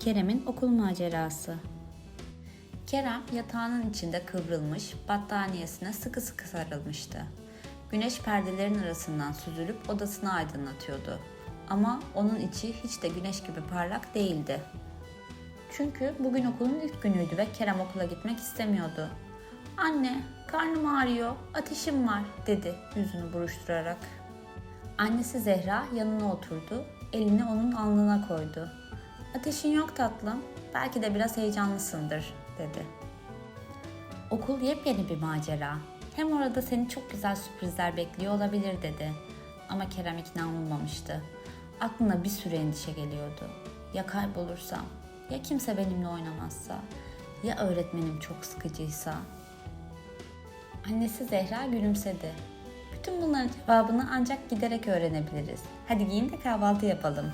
Kerem'in okul macerası. Kerem yatağının içinde kıvrılmış, battaniyesine sıkı sıkı sarılmıştı. Güneş perdelerin arasından süzülüp odasını aydınlatıyordu. Ama onun içi hiç de güneş gibi parlak değildi. Çünkü bugün okulun ilk günüydü ve Kerem okula gitmek istemiyordu. Anne, karnım ağrıyor, ateşim var dedi yüzünü buruşturarak. Annesi Zehra yanına oturdu, elini onun alnına koydu. Ateşin yok tatlım, belki de biraz heyecanlısındır dedi. Okul yepyeni bir macera. Hem orada seni çok güzel sürprizler bekliyor olabilir dedi. Ama Kerem ikna olmamıştı. Aklına bir sürü endişe geliyordu. Ya kaybolursam? Ya kimse benimle oynamazsa? Ya öğretmenim çok sıkıcıysa? Annesi Zehra gülümsedi. Bütün bunların cevabını ancak giderek öğrenebiliriz. Hadi giyin de kahvaltı yapalım.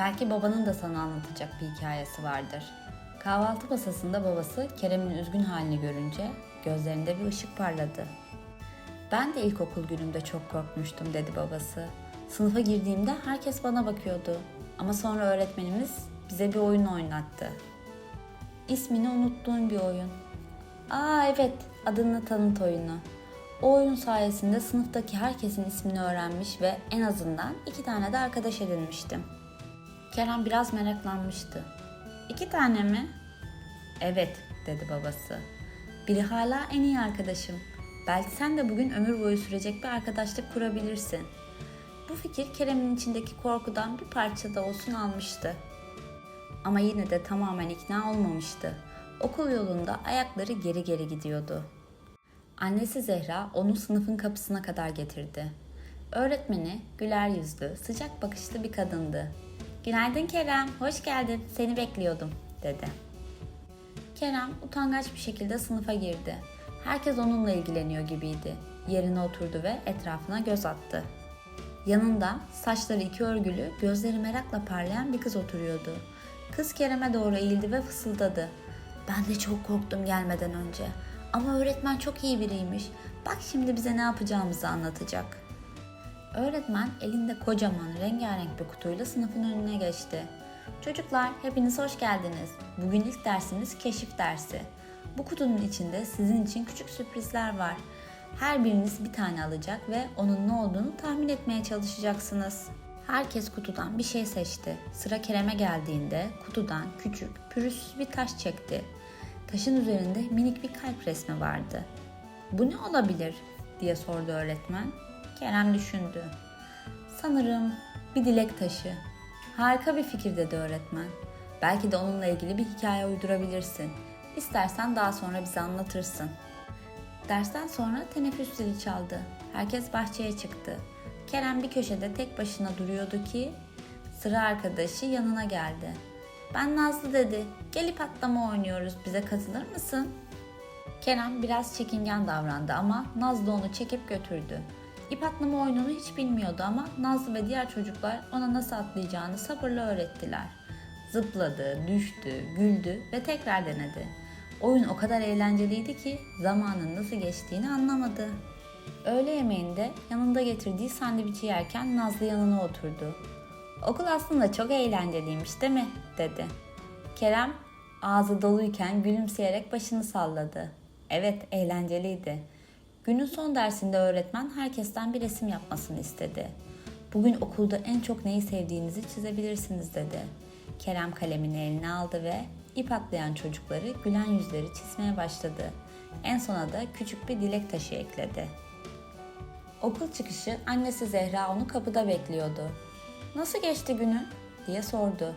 Belki babanın da sana anlatacak bir hikayesi vardır. Kahvaltı masasında babası Kerem'in üzgün halini görünce gözlerinde bir ışık parladı. Ben de ilkokul günümde çok korkmuştum dedi babası. Sınıfa girdiğimde herkes bana bakıyordu. Ama sonra öğretmenimiz bize bir oyun oynattı. İsmini unuttuğum bir oyun. Aa evet, adını tanıt oyunu. O oyun sayesinde sınıftaki herkesin ismini öğrenmiş ve en azından iki tane de arkadaş edinmiştim. Kerem biraz meraklanmıştı. İki tane mi? Evet, dedi babası. Biri hala en iyi arkadaşım. Belki sen de bugün ömür boyu sürecek bir arkadaşlık kurabilirsin. Bu fikir Kerem'in içindeki korkudan bir parça da olsun almıştı. Ama yine de tamamen ikna olmamıştı. Okul yolunda ayakları geri geri gidiyordu. Annesi Zehra onu sınıfın kapısına kadar getirdi. Öğretmeni güler yüzlü, sıcak bakışlı bir kadındı. Günaydın Kerem, hoş geldin, seni bekliyordum, dedi. Kerem utangaç bir şekilde sınıfa girdi. Herkes onunla ilgileniyor gibiydi. Yerine oturdu ve etrafına göz attı. Yanında saçları iki örgülü, gözleri merakla parlayan bir kız oturuyordu. Kız Kerem'e doğru eğildi ve fısıldadı. Ben de çok korktum gelmeden önce. Ama öğretmen çok iyi biriymiş. Bak şimdi bize ne yapacağımızı anlatacak. Öğretmen elinde kocaman rengarenk bir kutuyla sınıfın önüne geçti. Çocuklar hepiniz hoş geldiniz. Bugün ilk dersimiz keşif dersi. Bu kutunun içinde sizin için küçük sürprizler var. Her biriniz bir tane alacak ve onun ne olduğunu tahmin etmeye çalışacaksınız. Herkes kutudan bir şey seçti. Sıra Kerem'e geldiğinde kutudan küçük, pürüzsüz bir taş çekti. Taşın üzerinde minik bir kalp resmi vardı. Bu ne olabilir diye sordu öğretmen. Kerem düşündü. Sanırım bir dilek taşı. Harika bir fikir dedi öğretmen. Belki de onunla ilgili bir hikaye uydurabilirsin. İstersen daha sonra bize anlatırsın. Dersten sonra teneffüs zili çaldı. Herkes bahçeye çıktı. Kerem bir köşede tek başına duruyordu ki sıra arkadaşı yanına geldi. Ben Nazlı dedi. Gelip atlama oynuyoruz. Bize katılır mısın? Kerem biraz çekingen davrandı ama Nazlı onu çekip götürdü. İp atlama oyununu hiç bilmiyordu ama Nazlı ve diğer çocuklar ona nasıl atlayacağını sabırla öğrettiler. Zıpladı, düştü, güldü ve tekrar denedi. Oyun o kadar eğlenceliydi ki zamanın nasıl geçtiğini anlamadı. Öğle yemeğinde yanında getirdiği sandviçi yerken Nazlı yanına oturdu. Okul aslında çok eğlenceliymiş değil mi? dedi. Kerem ağzı doluyken gülümseyerek başını salladı. Evet eğlenceliydi. Günün son dersinde öğretmen herkesten bir resim yapmasını istedi. Bugün okulda en çok neyi sevdiğinizi çizebilirsiniz dedi. Kerem kalemini eline aldı ve ip atlayan çocukları gülen yüzleri çizmeye başladı. En sona da küçük bir dilek taşı ekledi. Okul çıkışı annesi Zehra onu kapıda bekliyordu. Nasıl geçti günün? diye sordu.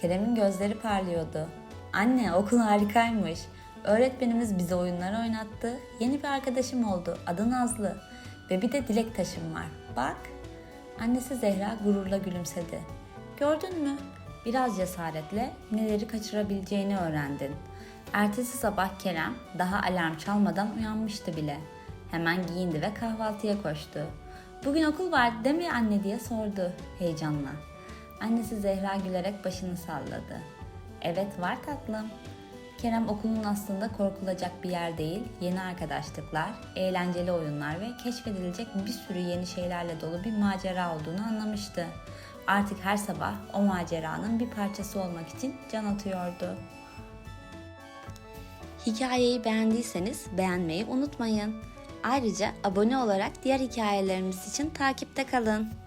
Kerem'in gözleri parlıyordu. Anne okul harikaymış. Öğretmenimiz bize oyunlar oynattı. Yeni bir arkadaşım oldu. Adı Nazlı. Ve bir de dilek taşım var. Bak. Annesi Zehra gururla gülümsedi. Gördün mü? Biraz cesaretle neleri kaçırabileceğini öğrendin. Ertesi sabah Kerem daha alarm çalmadan uyanmıştı bile. Hemen giyindi ve kahvaltıya koştu. Bugün okul var değil mi anne diye sordu heyecanla. Annesi Zehra gülerek başını salladı. Evet var tatlım. Kerem okulun aslında korkulacak bir yer değil, yeni arkadaşlıklar, eğlenceli oyunlar ve keşfedilecek bir sürü yeni şeylerle dolu bir macera olduğunu anlamıştı. Artık her sabah o maceranın bir parçası olmak için can atıyordu. Hikayeyi beğendiyseniz beğenmeyi unutmayın. Ayrıca abone olarak diğer hikayelerimiz için takipte kalın.